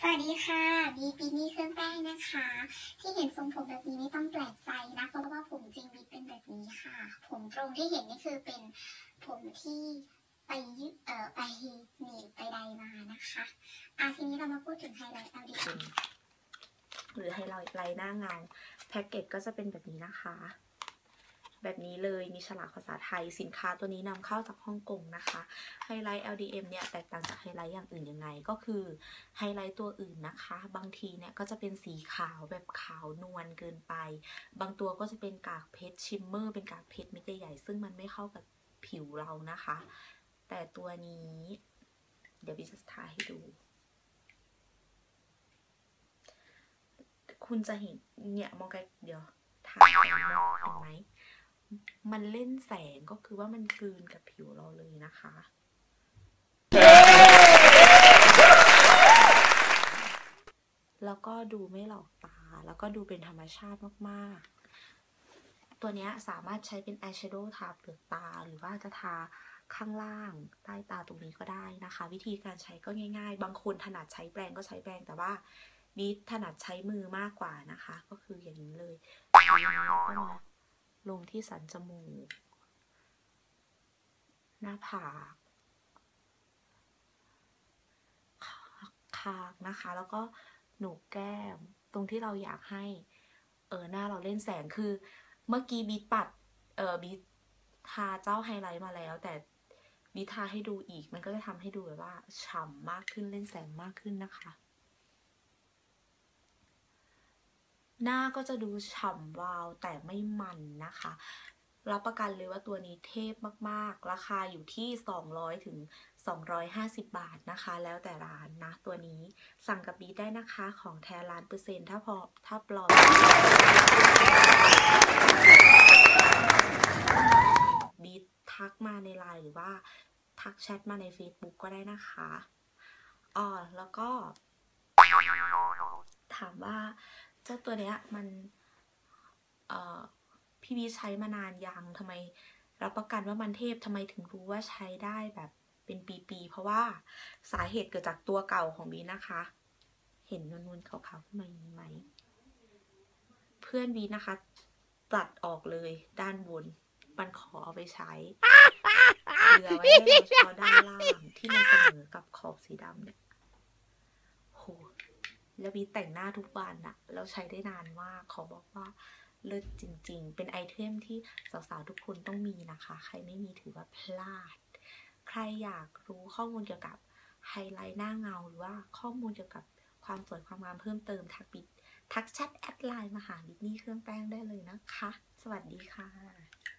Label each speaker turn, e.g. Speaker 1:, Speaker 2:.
Speaker 1: สวัสดีค่ะบีปีนี่เครื่องแป้งนะคะ ที่เห็นทรงผมแบบนี้ไม่ต้องแปลกใจนะเพราะว่าผมจริงบีเป็นแบบนี้ค่ะ ผมตรงที่เห็นนี่คือเป็นผมที่ไปยึเอ่อไปหนีไปใดมานะคะอะทีนี้เรามาพูดถึงไฮไลท์เอาดีกว่า
Speaker 2: หรือไฮไลท์ไลท์หน้าเงาแพ็กเกจก็จะเป็นแบบนี้นะคะ แบบนี้เลยมีฉลากภาษาไทยสินค้าตัวนี้นำเข้าจากฮ่องกงนะคะไฮไลท์ LDM เนี่ยแตกต่างจากไฮไลท์อย่างอื่นยังไง ก็คือไฮไลท์ตัวอื่นนะคะ บางทีเนี่ยก็จะเป็นสีขาวแบบขาวนวลเกินไป บางตัวก็จะเป็นกากเพชรชิมเมอร์เป็นกากเพชรเม็ดใหญ่ๆซึ่งมันไม่เข้ากับผิวเรานะคะ แต่ตัวนี้ เดี๋ยวบิจะทาให้ดู คุณจะเห็นเนี่ยมองไกลเดี๋ยวถ่าเห็นไหม มันเล่นแสงก็คือว่ามันกลืนกับผิวเราเลยนะคะ แล้วก็ดูไม่หลอกตา แล้วก็ดูเป็นธรรมชาติมากๆ ตัวเนี้ยสามารถใช้เป็นอายแชโดว์ทาเปลือกตา หรือว่าจะทาข้างล่างใต้ตาตรงนี้ก็ได้นะคะ วิธีการใช้ก็ง่าย ๆ บางคนถนัดใช้แปรงก็ใช้แปรงแต่ว่าบีถนัดใช้มือมากกว่านะคะ ก็คืออย่างนี้เลยแล้วก็มา ลงที่สันจมูก หน้าผาก คางนะคะ แล้วก็หนูแก้ม ตรงที่เราอยากให้ เออหน้าเราเล่นแสงคือ เมื่อกี้บีปัด เออบีทาเจ้าไฮไลท์มาแล้ว แต่บีทาให้ดูอีก มันก็จะทำให้ดูแบบว่าฉ่ำมากขึ้นเล่นแสงมากขึ้นนะคะ หน้าก็จะดูฉ่ำวาวแต่ไม่มันนะคะ รับประกันเลยว่าตัวนี้เทพมากๆ ราคาอยู่ที่ 200ถึง250 บาทนะคะ แล้วแต่ร้านนะ ตัวนี้สั่งกับบีได้นะคะของแท้ล้านเปอร์เซ็นต์ถ้าพอถ้าปลอมบีทักมาในไลน์หรือว่าทักแชทมาใน Facebook ก็ได้นะคะอ๋อแล้วก็ ถามว่า จ้าตัวเนี้ยมันเอ่อพี่บีใช้มานานยังทำไมรับประกันว่ามันเทพทำไมถึงรู้ว่าใช้ได้แบบเป็นปีๆเพราะว่าสาเหตุเกิดจากตัวเก่าของบีนะคะ เห็นนวลๆขาวๆขึ้นมาอย่างนี้ไหม เพื่อนบีนะคะตัดออกเลยด้านบนมันขอเอาไปใช้เหลือไว้ให้เราเฉพาะด้านล่างที่มันเสมอกับขอบสีดำเนี่ยโห แล้วบีแต่งหน้าทุกวันอะแล้วใช้ได้นานมาก ขอบอกว่าเลิศจริง ๆ เป็นไอเทมที่สาวๆทุกคนต้องมีนะคะ ใครไม่มีถือว่าพลาด ใครอยากรู้ข้อมูลเกี่ยวกับไฮไลท์หน้าเงาหรือว่าข้อมูลเกี่ยวกับความสวยความงามเพิ่มเติมทักบิดทักแชทแอดไลน์มาหาบิทนี่เครื่องแป้งได้เลยนะคะ สวัสดีค่ะ